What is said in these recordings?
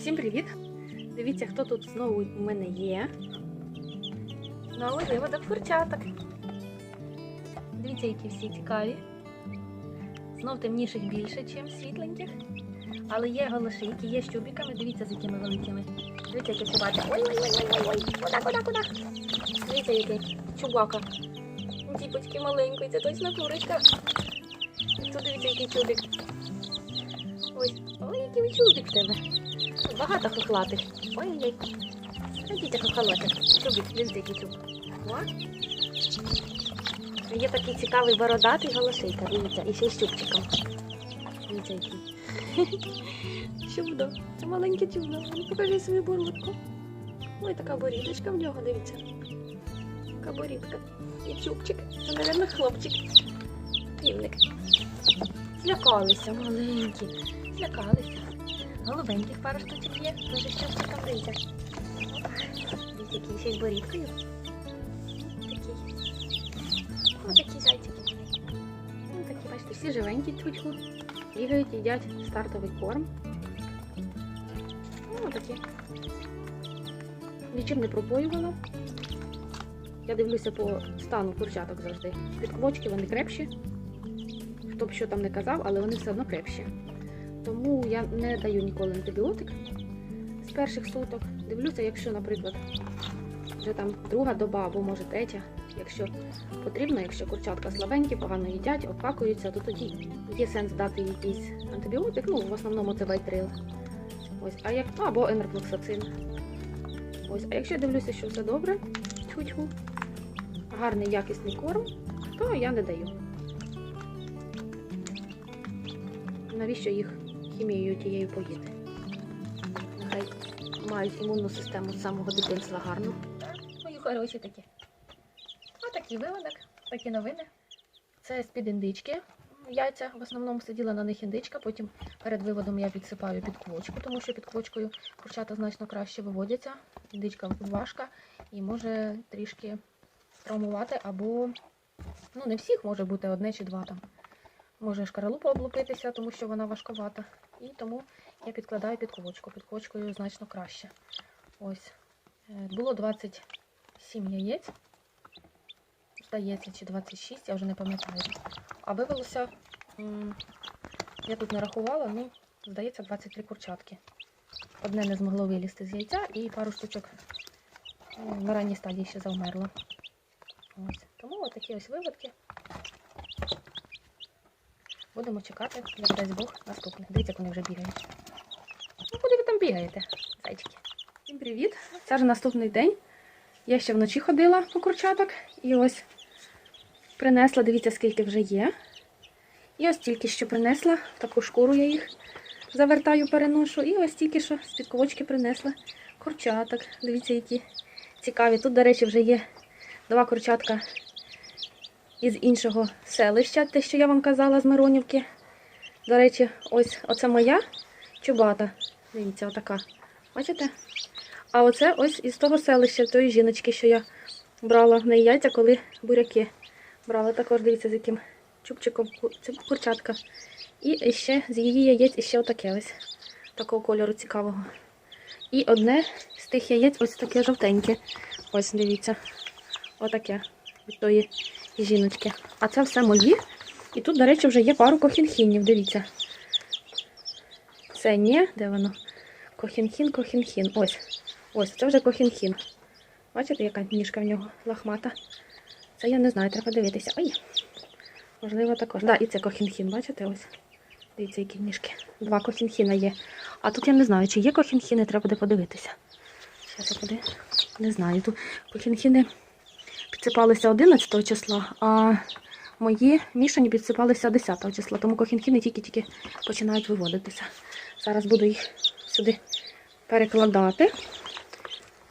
Всім привіт! Дивіться, хто тут знову у мене є. Новий виводок курчаток. Дивіться, які всі цікаві. Знов темніших більше, ніж світленьких. Але є голошийки, є з чубиками, дивіться, з якими великими. Дивіться, яке чубаче. Ой, ой, ой, ой, ой, ой. Куда, куда, куда? Дивіться, який чубака. Діпочки маленький, це точно курочка. Тут дивіться, який чубик. Ось, ой, який чубик в тебе. Багато хохлатих. Ой-ой. Дивіться, хохолотик. Чубик, який чуб. Є такий цікавий бородатий голошейка, дивіться, і ще й з чубчиком. Дивіться, який. Чудо. Це маленьке чудо. Покажи свою бородку. Ой, така борідочка в нього, дивіться. Така борідка. І чубчик. Це, мабуть, хлопчик. Півник. Злякалися, маленькі. Злякалися. Голубеньких пару штучок є. Дуже з чубчиком дивіться. Дивіться, який ще й борідкою. Такий. Ось такі зайчики. Ну, такі, бачите, всі живенькі тютьку. Бігають, їдять стартовий корм. Ну, такі. Нічим не пробоювала. Я дивлюся по стану курчаток завжди. Підквочки вони крепші. Хто б що там не казав, але вони все одно крепші. Тому я не даю ніколи антибіотик з перших суток. Дивлюся, якщо, наприклад, вже там друга доба або може третя, якщо потрібно, якщо курчатка слабенькі, погано їдять, обкакуються, то тоді є сенс дати якийсь антибіотик. Ну, в основному це байтрил. Ось, а як ну, або енерплоксацин. Ось, а якщо я дивлюся, що все добре, тьфу-тьфу, гарний якісний корм, то я не даю. Навіщо їх хімією тією поїти? Нехай мають імунну систему з самого дитинства гарну. Мої хороші такі. Отакий виводок, такі новини. Це з-під індички. Яйця в основному сиділа на них індичка, потім перед виводом я підсипаю під квочку, тому що під квочкою курчата значно краще виводяться. Індичка важка і може трішки травмувати або ну не всіх може бути одне чи два там. Може шкаралупа облупитися, тому що вона важковата. І тому я підкладаю під квочку. Під квочкою значно краще. Ось. Е, Було 27 яєць. Здається, чи 26, я вже не пам'ятаю. А вивелося, я тут не рахувала, ну, здається, 23 курчатки. Одне не змогло вилізти з яйця і пару штучок е, на ранній стадії ще завмерло. Ось. Тому отакі ось виводки. Будемо чекати, як дасть Бог, наступних. Дивіться, як вони вже бігають. Ну, куди ви там бігаєте, зайчики? Всім привіт! Це вже наступний день. Я ще вночі ходила по курчаток і ось принесла, дивіться, скільки вже є. І ось тільки що принесла, в таку шкуру я їх завертаю, переношу. І ось тільки що з-під ковочки принесла курчаток. Дивіться, які цікаві. Тут, до речі, вже є два курчатка із іншого селища, те, що я вам казала з Миронівки. До речі, ось оце моя чубата. Дивіться, отака. Бачите? А оце ось із того селища, тої жіночки, що я брала в неї яйця, коли буряки брала. Також дивіться, з яким чубчиком це курчатка. І ще з її яєць іще отаке ось. Такого кольору цікавого. І одне з тих яєць ось таке жовтеньке. Ось дивіться. Отаке. Від тої жіночки. А це все мої. І тут, до речі, вже є пару кохінхінів, дивіться. Це ні, де воно? Кохінхін, кохінхін. Ось. Ось, це вже кохінхін. Бачите, яка ніжка в нього лахмата. Це я не знаю, треба дивитися. Ой. Можливо, також. Да, і це кохінхін, бачите, ось. Дивіться, які ніжки. Два кохінхіна є. А тут я не знаю, чи є кохінхіни, треба буде подивитися. Зараз я подивлюсь. Не знаю. Тут кохінхіни підсипалися 11 числа, а мої мішані підсипалися 10 числа, тому кохінхіни тільки-тільки починають виводитися. Зараз буду їх сюди перекладати.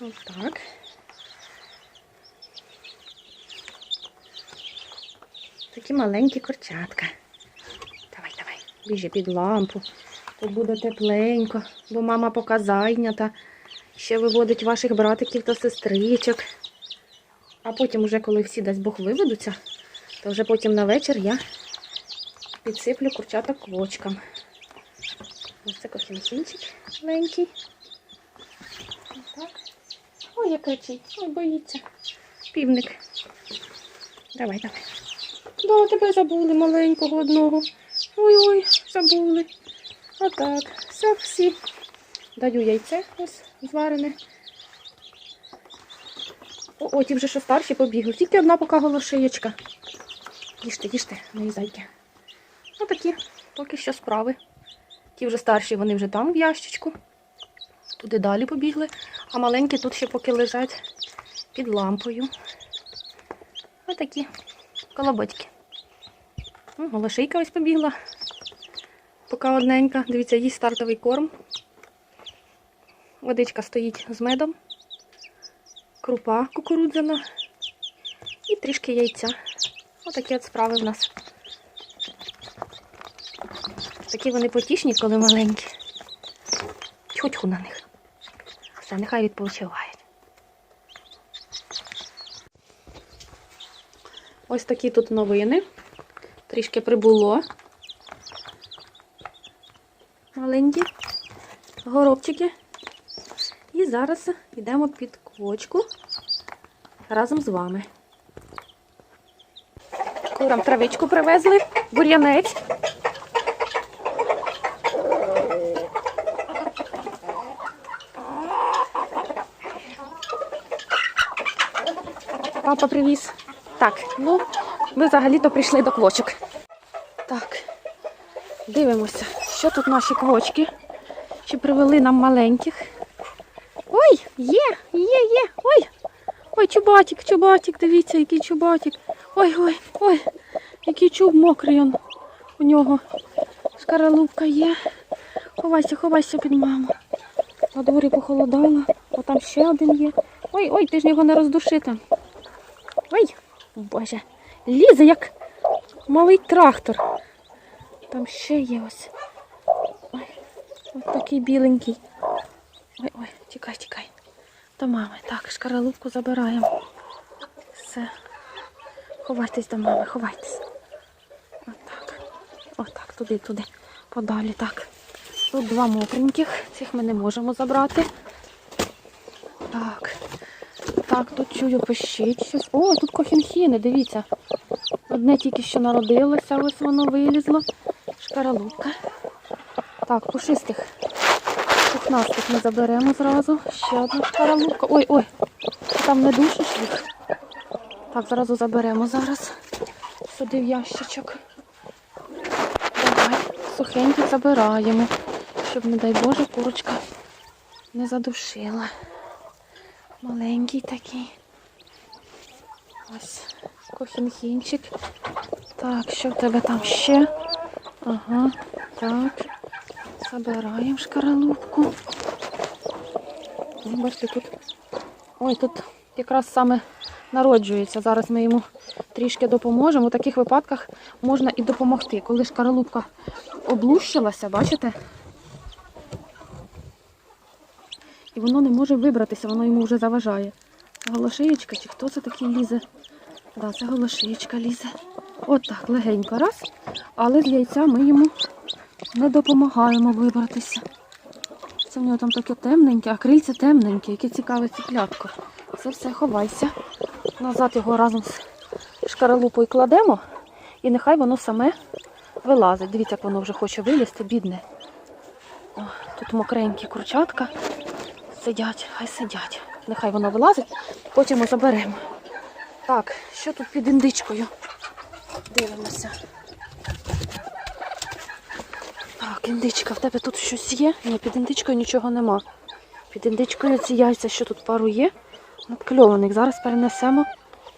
Ось так. Такі маленькі курчатка. Давай, давай, біжи під лампу. Тут буде тепленько, бо мама поки зайнята. Ще виводить ваших братиків та сестричок. А потім, уже коли всі дасть Бог виведуться, то вже потім на вечір я підсиплю курчаток квочкам. Ось це кохінчинчик маленький. Так. Ой, як кричить. Ой, боїться. Півник. Давай, давай. Да, тебе забули маленького одного. Ой-ой, забули. Отак. Все, всі. Даю яйце ось зварене. О, ті вже що старші побігли. Тільки одна поки голошиєчка. Їжте, їжте, мої зайки. Ну такі поки що справи. Ті вже старші, вони вже там в ящичку. Туди далі побігли. А маленькі тут ще поки лежать під лампою. Отакі колоботки. Ну, Голошийка ось побігла. Поки одненька. Дивіться, їй стартовий корм. Водичка стоїть з медом, крупа кукурудзяна і трішки яйця. Отакі от справи в нас. Такі вони потішні, коли маленькі. Тьху-тьху на них. Все, нехай відпочивають. Ось такі тут новини. Трішки прибуло. Маленькі горобчики. І зараз йдемо під квочку разом з вами. Курам травичку привезли, бур'янець. Папа привіз. Так, ну, ми взагалі-то прийшли до квочок. Так, дивимося, що тут наші квочки. Чи привели нам маленьких. Є, є, є. Ой. Ой, чубатик, чубатик, дивіться, який чубатик. Ой, ой, який чуб мокрий он у нього. Шкаралупка є. Ховайся, ховайся під маму. На дворі похолодало. О, там ще один є. Ой, ой, ти ж його не роздуши там. Ой, боже. Лізе, як малий трактор. Там ще є ось. Ой, ось такий біленький. Ой, ой, тікай, тікай. До мами. Так, шкаралупку забираємо. Все. Ховайтесь до мами, ховайтесь. Отак. Отак, туди, туди. Подалі, так. Тут два мокреньких, цих ми не можемо забрати. Так. Так, тут чую пищить щось. О, тут кохінхіни, дивіться. Одне тільки що народилося, ось воно вилізло. Шкаралупка. Так, пушистих. Пухнастих ми заберемо зразу. Ще одна шкаралупка. Ой, ой, там не душиш їх. Так, зразу заберемо зараз. Сюди в ящичок. Давай, сухеньких забираємо, щоб, не дай Боже, курочка не задушила. Маленький такий. Ось кохінхінчик. Так, що в тебе там ще? Ага, так. Забираємо шкаралупку. Бачите, тут. Ой, тут якраз саме народжується. Зараз ми йому трішки допоможемо. У таких випадках можна і допомогти. Коли шкаралупка облущилася, бачите? І воно не може вибратися, воно йому вже заважає. Голошиєчка, чи хто це такий лізе? Да, це голошиєчка лізе. От так, легенько раз. Але з яйця ми йому не допомагаємо вибратися. Це в нього там таке темненьке, а крильце темненьке, яке цікаве ціплятко. Це все ховайся. Назад його разом з шкаралупою кладемо, і нехай воно саме вилазить. Дивіться, як воно вже хоче вилізти, бідне. О, тут мокренькі курчатка. Сидять, хай сидять. Нехай воно вилазить, потім ми заберемо. Так, що тут під індичкою? Дивимося. Так, індичка, в тебе тут щось є? Ні, під індичкою нічого нема. Під індичкою ці яйця, що тут пару є, надкльованих. Зараз перенесемо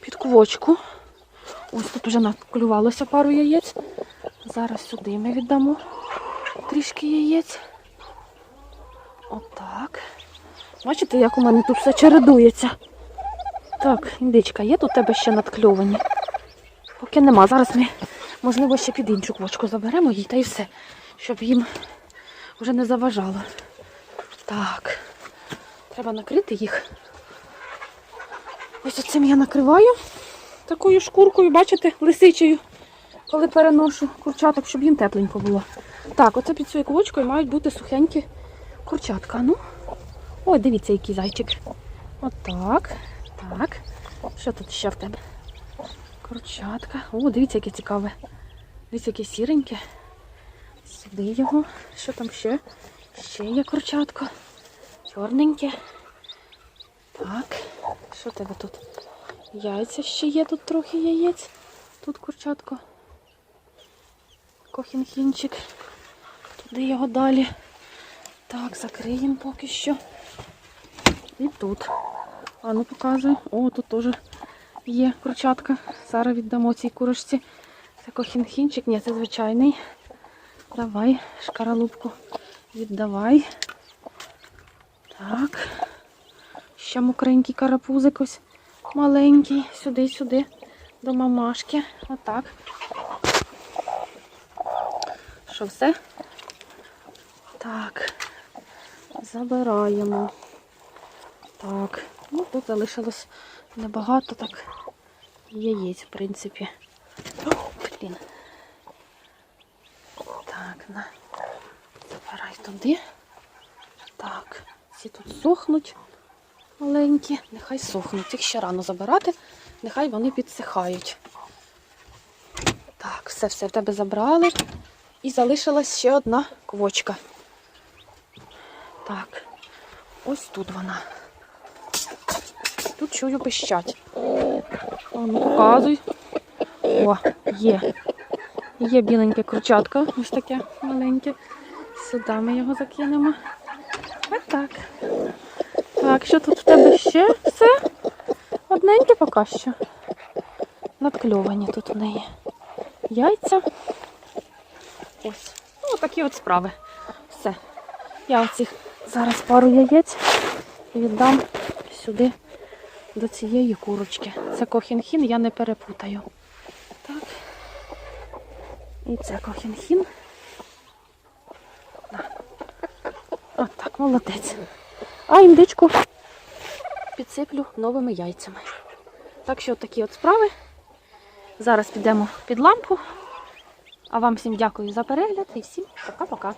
під квочку. Ось тут вже надклювалося пару яєць. Зараз сюди ми віддамо трішки яєць. Отак. Бачите, як у мене тут все чередується. Так, індичка, є тут у тебе ще надкльовані? Поки нема. Зараз ми, можливо, ще під іншу квочку заберемо її та і все, щоб їм вже не заважало. Так, треба накрити їх. Ось оцим я накриваю такою шкуркою, бачите, лисичою, коли переношу курчаток, щоб їм тепленько було. Так, оце під цією квочкою мають бути сухенькі курчатка. Ну. Ой, дивіться, який зайчик. Отак. Так. Що тут ще в тебе? Курчатка. О, дивіться, яке цікаве. Дивіться, яке сіреньке. Сюди його. Що там ще? Ще є курчатко. Чорненьке. Так. Що тебе тут? Яйця ще є, тут трохи яєць. Тут курчатко. Кохінхінчик. Туди його далі. Так, закриємо поки що. І тут. А ну показуй. О, тут теж є курчатка. Зараз віддамо цій курочці. Це кохінхінчик. Ні, це звичайний. Давай, шкаралупку віддавай. Так. Ще мокренький карапузик ось маленький. Сюди, сюди. До мамашки. Отак. Що все? Так. Забираємо. Так. Ну, тут залишилось небагато так яєць, в принципі. О, блін. Так, на. Забирай туди. Так, ці тут сохнуть маленькі. Нехай сохнуть. Їх ще рано забирати, нехай вони підсихають. Так, все, все в тебе забрали. І залишилась ще одна квочка. Так, ось тут вона. Тут чую пищать. Ну показуй. О, є. Є біленьке кручатка, ось таке маленьке. Сюди ми його закинемо. Ось так. Так, що тут в тебе ще все? Одненьке поки що. Надкльовані тут в неї. Яйця. Ось. Ну, такі от справи. Все. Я оцих зараз пару яєць віддам сюди до цієї курочки. Це кохінхін, я не перепутаю. Так. І це кохінхін. На. От так, молодець. А індичку підсиплю новими яйцями. Так що такі от справи. Зараз підемо під лампу. А вам всім дякую за перегляд і всім пока-пока.